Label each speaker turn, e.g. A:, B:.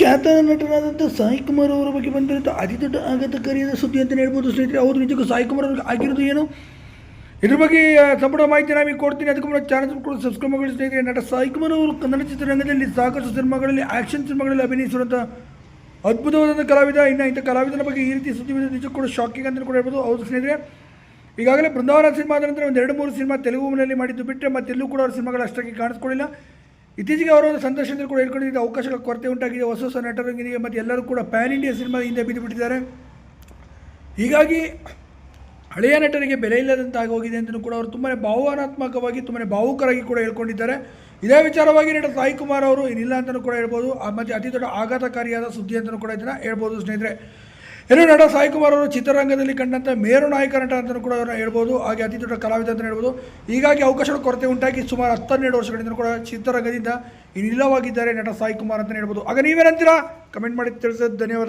A: ಖ್ಯಾತ ನಟರಾದಂಥ ಸಾಯಿ ಕುಮಾರ್ ಅವರ ಬಗ್ಗೆ ಬಂದಿರುವಂಥ ಅತಿ ದೊಡ್ಡ ಆಘಾತಕಾರಿಯಾದ ಸುದ್ದಿ ಅಂತಲೇ ಹೇಳ್ಬೋದು ಸ್ನೇಹಿತರೆ. ಹೌದು, ನಿಜಕ್ಕೂ ಸಾಯಿ ಕುಮಾರ್ ಅವ್ರಿಗೆ ಆಗಿರೋದು ಏನು? ಇದ್ರ ಬಗ್ಗೆ ಸಂಪೂರ್ಣ ಮಾಹಿತಿ ನಾವೀಗ ಕೊಡ್ತೀನಿ. ಅದಕ್ಕೆ ಮುನ್ನ ಚಾನಲ್ ಕೂಡ ಸಬ್ಸ್ಕ್ರೈಬ್ ಮಾಡಿ ಸ್ನೇಹಿತರೆ. ನಟ ಸಾಯಿ ಕುಮಾರ್ ಅವರು ಕನ್ನಡ ಚಿತ್ರರಂಗದಲ್ಲಿ ಸಾಕಷ್ಟು ಸಿನಿಮಾಗಳಲ್ಲಿ ಆ್ಯಕ್ಷನ್ ಸಿನಿಮಾಗಳಲ್ಲಿ ಅಭಿನಯಿಸಿರುವಂಥ ಅದ್ಭುತವಾದಂಥ ಕಲಾವಿದ. ಇನ್ನು ಇಂಥ ಕಲಾವಿದನ ಬಗ್ಗೆ ಈ ರೀತಿ ಸುದ್ದಿ ನಿಜಕ್ಕೂ ಕೂಡ ಶಾಕಿಂಗ್ ಅಂತ ಕೂಡ ಹೇಳ್ಬೋದು. ಹೌದು ಸ್ನೇಹಿತರೆ. ಈಗಾಗಲೇ ಬೃಂದಾವನ ಸಿನಿಮಾದ ನಂತರ ಒಂದು ಎರಡು ಮೂರು ಸಿನಿಮಾ ತೆಲುಗುನಲ್ಲಿ ಮಾಡಿದ್ದು ಬಿಟ್ಟರೆ ಮತ್ತೆಲ್ಲೂ ಕೂಡ ಅವ್ರ ಸಿನಿಮಾಗಳು ಅಷ್ಟಾಗಿ ಕಾಣಿಸ್ಕೊಳ್ಳಿಲ್ಲ. ಇತ್ತೀಚೆಗೆ ಅವರ ಒಂದು ಸಂದರ್ಶನದಲ್ಲಿ ಕೂಡ ಹೇಳ್ಕೊಂಡಿದ್ದ ಅವಕಾಶಗಳ ಕೊರತೆ ಉಂಟಾಗಿದೆ. ಹೊಸ ಹೊಸ ನಟರಂಗಿನಿಗೆ ಮತ್ತು ಎಲ್ಲರೂ ಕೂಡ ಪ್ಯಾನ್ ಇಂಡಿಯಾ ಸಿನಿಮಾದ ಹಿಂದೆ ಬಿದ್ದು ಹೀಗಾಗಿ ಹಳೆಯ ನಟರಿಗೆ ಬೆಲೆ ಇಲ್ಲದಂತಾಗಿ ಹೋಗಿದೆ ಅಂತಲೂ ಕೂಡ ಅವರು ತುಂಬಾ ಭಾವನಾತ್ಮಕವಾಗಿ ತುಂಬಾ ಭಾವುಕರಾಗಿ ಕೂಡ ಹೇಳ್ಕೊಂಡಿದ್ದಾರೆ. ಇದೇ ವಿಚಾರವಾಗಿ ನಟ ಸಾಯಿ ಕುಮಾರ್ ಅವರು ಏನಿಲ್ಲ ಅಂತಲೂ ಕೂಡ ಹೇಳ್ಬೋದು. ಮತ್ತು ಅತಿ ದೊಡ್ಡ ಆಘಾತಕಾರಿಯಾದ ಸುದ್ದಿ ಅಂತಲೂ ಕೂಡ ಇದನ್ನು ಹೇಳ್ಬೋದು ಸ್ನೇಹಿತರೆ. ಇನ್ನು ನಟ ಸಾಯಿ ಕುಮಾರ್ ಅವರು ಚಿತ್ರರಂಗದಲ್ಲಿ ಕಂಡಂತ ಮೇರು ನಾಯಕ ನಟ ಅಂತಲೂ ಕೂಡ ಅವ್ರನ್ನ ಹೇಳ್ಬೋದು, ಹಾಗೆ ಅತಿ ದೊಡ್ಡ ಕಲಾವಿದ ಅಂತ ಹೇಳ್ಬೋದು. ಹೀಗಾಗಿ ಅವಕಾಶಗಳ ಕೊರತೆ ಉಂಟಾಗಿ ಸುಮಾರು ಹತ್ತೆರಡು ವರ್ಷಗಳಿಂದ ಕೂಡ ಚಿತ್ರರಂಗದಿಂದ ಇನ್ನಿಲ್ಲವಾಗಿದ್ದಾರೆ ನಟ ಸಾಯಿ ಕುಮಾರ್ ಅಂತಲೇ ಹೇಳ್ಬೋದು. ಆಗ ನೀವೇನಂತೀರಾ? ಕಮೆಂಟ್ ಮಾಡಿ ತಿಳಿಸೋದು ಧನ್ಯವಾದ.